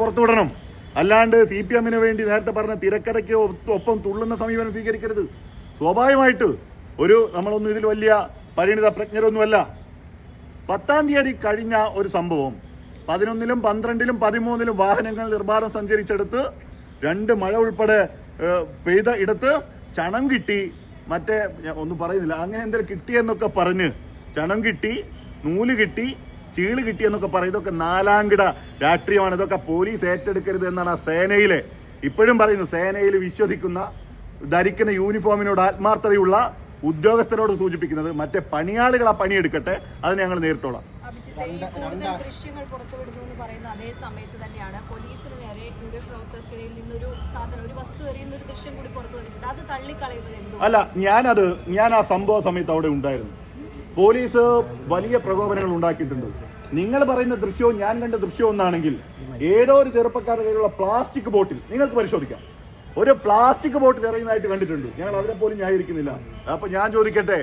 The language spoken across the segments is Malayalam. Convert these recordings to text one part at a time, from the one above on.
പുറത്തുവിടണം. അല്ലാണ്ട് സി പി എമ്മിന് വേണ്ടി നേരത്തെ പറഞ്ഞ തിരക്കഥയ്ക്ക് ഒപ്പം തുള്ളുന്ന സമീപനം സ്വീകരിക്കരുത്. സ്വാഭാവികമായിട്ട് ഒരു നമ്മളൊന്നും ഇതിൽ വലിയ പരിണിത പ്രജ്ഞരൊന്നുമല്ല. പത്താം തീയതി കഴിഞ്ഞ ഒരു സംഭവം. പതിനൊന്നിലും പന്ത്രണ്ടിലും പതിമൂന്നിലും വാഹനങ്ങൾ നിർബാധം സഞ്ചരിച്ചെടുത്ത് രണ്ട് മഴ ഉൾപ്പെടെ പെയ്ത ഇടത്ത് ചണം കിട്ടി. മറ്റേ ഒന്നും പറയുന്നില്ല. അങ്ങനെ എന്തെങ്കിലും കിട്ടിയെന്നൊക്കെ പറഞ്ഞ് ചണം കിട്ടി നൂൽ കിട്ടി ചീൾ കിട്ടിയെന്നൊക്കെ പറയും. ഇതൊക്കെ നാലാംകിട രാഷ്ട്രീയമാണ്. ഇതൊക്കെ പോലീസ് ഏറ്റെടുക്കരുത് എന്നാണ് ആ സേനയിലെ ഇപ്പോഴും പറയുന്നു. സേനയിൽ വിശ്വസിക്കുന്ന ധരിക്കുന്ന യൂണിഫോമിനോട് ആത്മാർത്ഥതയുള്ള ഉദ്യോഗസ്ഥരോട് സൂചിപ്പിക്കുന്നത് മറ്റേ പണിയാളികൾ ആ പണിയെടുക്കട്ടെ അതിന് ഞങ്ങൾ നേരിട്ടോളാം. ദൃശ്യങ്ങൾ പുറത്തുവിടുന്നു എന്ന് പറയുന്ന അതേ സമയത്ത് തന്നെയാണ് പോലീസിന് നേരെ യു ഡി എഫ് പ്രവർത്തകർക്കിടയിൽ നിന്നൊരു സാധനം ഒരു വസ്തു എറിയുന്ന ഒരു ദൃശ്യം കൂടി പുറത്തു വന്നിട്ടുണ്ട് അത് തള്ളിക്കളയുന്നത് അല്ല ഞാനത് ഞാൻ ആ സംഭവ സമയത്ത് അവിടെ ഉണ്ടായിരുന്നു. പോലീസ് വലിയ പ്രകോപനങ്ങൾ ഉണ്ടാക്കിയിട്ടുണ്ട്. നിങ്ങൾ പറയുന്ന ദൃശ്യവും ഞാൻ കണ്ട ദൃശ്യവും ഒന്നാണെങ്കിൽ ഏതോ ഒരു ചെറുപ്പക്കാരുടെ കയ്യിലുള്ള പ്ലാസ്റ്റിക് ബോട്ടിൽ നിങ്ങൾക്ക് പരിശോധിക്കാം. ഒരു പ്ലാസ്റ്റിക് ബോട്ടിൽ എറിയുന്നതായിട്ട് കണ്ടിട്ടുണ്ട്. ഞങ്ങൾ അതിനെ പോലും ന്യായീകരിക്കുന്നില്ല. അപ്പൊ ഞാൻ ചോദിക്കട്ടെ?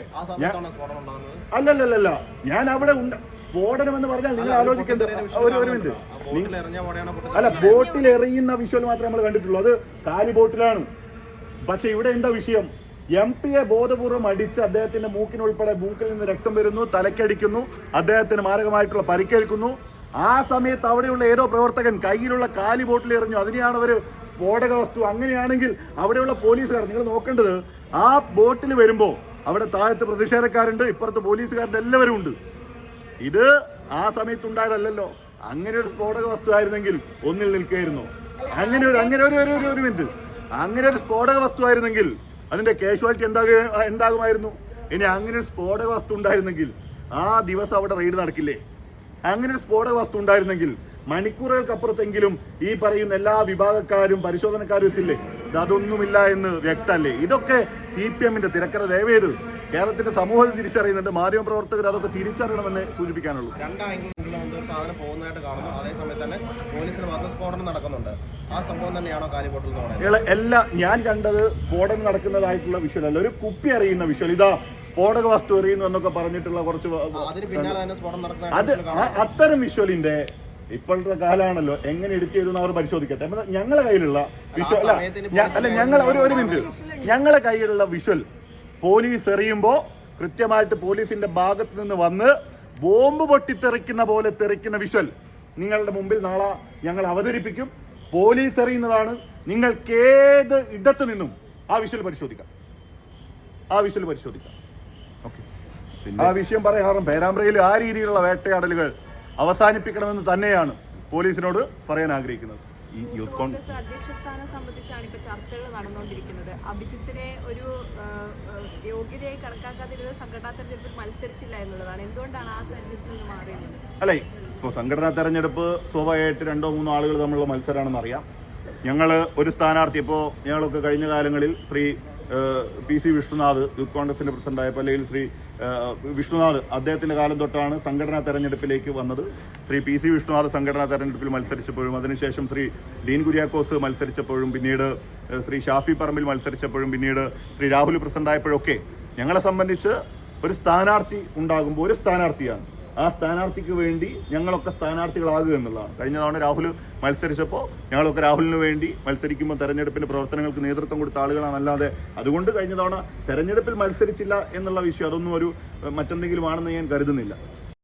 അല്ലല്ലല്ല ഞാൻ അവിടെ ഉണ്ട്. സ്ഫോടനം എന്ന് പറഞ്ഞാൽ നിങ്ങൾ ആലോചിക്കേണ്ട ഒരു ഒരു മിനിറ്റ്. അല്ല ബോട്ടിൽ എറിയുന്ന വിഷ്വൽ മാത്രമേ നമ്മൾ കണ്ടിട്ടുള്ളൂ. അത് കാലി ബോട്ടിലാണ് പക്ഷെ ഇവിടെ എന്താ വിഷയം? എം പിയെ ബോധപൂർവം അടിച്ച് അദ്ദേഹത്തിന്റെ മൂക്കിനുൾപ്പെടെ മൂക്കിൽ നിന്ന് രക്തം വരുന്നു തലക്കടിക്കുന്നു അദ്ദേഹത്തിന് മാരകമായിട്ടുള്ള പരിക്കേൽക്കുന്നു. ആ സമയത്ത് അവിടെയുള്ള ഏതോ പ്രവർത്തകൻ കയ്യിലുള്ള കാലി ബോട്ടിൽ എറിഞ്ഞു. അതിനെയാണ് അവർ സ്ഫോടക വസ്തു. അങ്ങനെയാണെങ്കിൽ അവിടെയുള്ള പോലീസുകാർ നിങ്ങൾ നോക്കേണ്ടത് ആ ബോട്ടിൽ വരുമ്പോൾ അവിടെ താഴത്ത് പ്രതിഷേധക്കാരുണ്ട് ഇപ്പുറത്ത് പോലീസുകാരുടെ എല്ലാവരും ഉണ്ട്. ഇത് ആ സമയത്ത് ഉണ്ടായതല്ലോ അങ്ങനെ ഒരു സ്ഫോടക വസ്തു ആയിരുന്നെങ്കിൽ ഒന്നിൽ നിൽക്കുകയായിരുന്നു അങ്ങനെ ഒരു അങ്ങനെ ഒരു- ഒരു മിനിറ്റ്. അങ്ങനെ ഒരു സ്ഫോടക വസ്തു ആയിരുന്നെങ്കിൽ അതിന്റെ കാഷ്വാലിറ്റി എന്താ എന്താകുമായിരുന്നു? ഇനി അങ്ങനെ ഒരു സ്ഫോടക വസ്തു ഉണ്ടായിരുന്നെങ്കിൽ ആ ദിവസം അവിടെ റെയ്ഡ് നടക്കില്ലേ? അങ്ങനെ ഒരു സ്ഫോടക വസ്തു ഉണ്ടായിരുന്നെങ്കിൽ മണിക്കൂറുകൾക്കപ്പുറത്തെങ്കിലും ഈ പറയുന്ന എല്ലാ വിഭാഗക്കാരും പരിശോധനക്കാരും എത്തില്ലേ? അതൊന്നുമില്ല എന്ന് വ്യക്തമല്ലേ ഇതൊക്കെ സി പി എമ്മിന്റെ തിരക്കഥ. ദയവേത് കേരളത്തിന്റെ സമൂഹം തിരിച്ചറിയുന്നുണ്ട്. മാധ്യമ പ്രവർത്തകർ അതൊക്കെ തിരിച്ചറിയണമെന്ന് സൂചിപ്പിക്കാനുള്ളൂ. സാധനം പോകുന്നതായിട്ട് കാണുന്നു. അതേ സമയത്ത് തന്നെ പോലീസിന് ഭാഗത്ത് സ്ഫോടനം നടക്കുന്നുണ്ട്. ആ സംഭവം തന്നെയാണോ കാലിബോട്ടിൽ എന്ന് പറയുന്നത്? എല്ലാ ഞാൻ കണ്ടത് സ്ഫോടനം നടക്കുന്നതായിട്ടുള്ള വിഷ്വൽ അല്ല ഒരു കുപ്പി അറിയുന്ന വിഷ്വൽ ഇതാ സ്ഫോടക വസ്തു എറിയുന്നു എന്നൊക്കെ പറഞ്ഞിട്ടുള്ള കുറച്ച് അത് അത്തരം വിഷ്വലിന്റെ ഇപ്പോഴത്തെ കാലാണല്ലോ എങ്ങനെ എഡിറ്റ് ചെയ്തു അവർ പരിശോധിക്കട്ടെ. ഞങ്ങളെ കയ്യിലുള്ള വിഷ്വൽ അല്ല അല്ല ഞങ്ങൾ ഒരു ഒരു മിനിറ്റ്. ഞങ്ങളെ കയ്യിലുള്ള വിഷ്വൽ പോലീസ് എറിയുമ്പോ കൃത്യമായിട്ട് പോലീസിന്റെ ഭാഗത്ത് നിന്ന് വന്ന് ബോംബ് പൊട്ടിത്തെറിക്കുന്ന പോലെ തെറിക്കുന്ന വിഷ്വൽ നിങ്ങളുടെ മുമ്പിൽ നാളെ ഞങ്ങൾ അവതരിപ്പിക്കും. പോലീസ് എറിയുന്നതാണ്. ഏത് ഇടത്തു നിന്നും ആ വിഷ്വൽ പരിശോധിക്കാം. ആ വിഷ്വൽ പരിശോധിക്കാം. ഓക്കെ. ആ വിഷയം പറയാറും പേരാമ്പ്രയിൽ ആ രീതിയിലുള്ള വേട്ടയാടലുകൾ അവസാനിപ്പിക്കണമെന്ന് തന്നെയാണ് പോലീസിനോട് പറയാൻ ആഗ്രഹിക്കുന്നത്. ഈ യൂത്ത് കോൺ കോൺഗ്രസ് അധ്യക്ഷ സ്ഥാനം സംബന്ധിച്ചാണ് ഇപ്പൊ ചർച്ചകൾ നടന്നുകൊണ്ടിരിക്കുന്നത്. അഭിജിത്തിനെ ഒരു യോഗ്യതയായി കണക്കാക്കാതിരുന്ന സംഘടനാ തെരഞ്ഞെടുപ്പിൽ മത്സരിച്ചില്ല എന്നുള്ളതാണ്. എന്തുകൊണ്ടാണ് ആ തെരഞ്ഞെടുപ്പിൽ നിന്ന് മാറിയത് അല്ലേ ഇപ്പോൾ സംഘടനാ തെരഞ്ഞെടുപ്പ് സ്വാഭാവികമായിട്ട് രണ്ടോ മൂന്നോ ആളുകൾ തമ്മിലുള്ള മത്സരമാണെന്ന് അറിയാം ഞങ്ങൾ ഒരു സ്ഥാനാർത്ഥി ഇപ്പോൾ ഞങ്ങളൊക്കെ കഴിഞ്ഞ കാലങ്ങളിൽ Shri P C Vishnunath youth കോൺഗ്രസിന്റെ പ്രസിഡന്റായ പല്ലയിൽ ശ്രീ വിഷ്ണുനാഥ് അദ്ദേഹത്തിന്റെ കാലം തൊട്ടാണ് സംഘടനാ തെരഞ്ഞെടുപ്പിലേക്ക് വന്നത്. ശ്രീ പി സി വിഷ്ണുനാഥ് സംഘടനാ തെരഞ്ഞെടുപ്പിൽ മത്സരിച്ചപ്പോഴും അതിനുശേഷം ശ്രീ ഡീൻ കുര്യാക്കോസ് മത്സരിച്ചപ്പോഴും പിന്നീട് ശ്രീ ഷാഫി പറമ്പിൽ മത്സരിച്ചപ്പോഴും പിന്നീട് ശ്രീ രാഹുൽ പ്രസിഡന്റായപ്പോഴൊക്കെ ഞങ്ങളെ സംബന്ധിച്ച് ഒരു സ്ഥാനാർത്ഥി ഉണ്ടാകുമ്പോൾ ഒരു സ്ഥാനാർത്ഥിയാണ്. ആ സ്ഥാനാർത്ഥിക്ക് വേണ്ടി ഞങ്ങളൊക്കെ സ്ഥാനാർത്ഥികളാകുക എന്നുള്ളതാണ്. കഴിഞ്ഞ തവണ രാഹുൽ മത്സരിച്ചപ്പോൾ ഞങ്ങളൊക്കെ രാഹുലിന് വേണ്ടി മത്സരിക്കുമ്പോൾ തെരഞ്ഞെടുപ്പിന്റെ പ്രവർത്തനങ്ങൾക്ക് നേതൃത്വം കൊടുത്ത ആളുകളാണല്ലാതെ അതുകൊണ്ട് കഴിഞ്ഞ തവണ തെരഞ്ഞെടുപ്പിൽ മത്സരിച്ചില്ല എന്നുള്ള വിഷയം അതൊന്നും ഒരു മറ്റെന്തെങ്കിലും ആണെന്ന് ഞാൻ കരുതുന്നില്ല.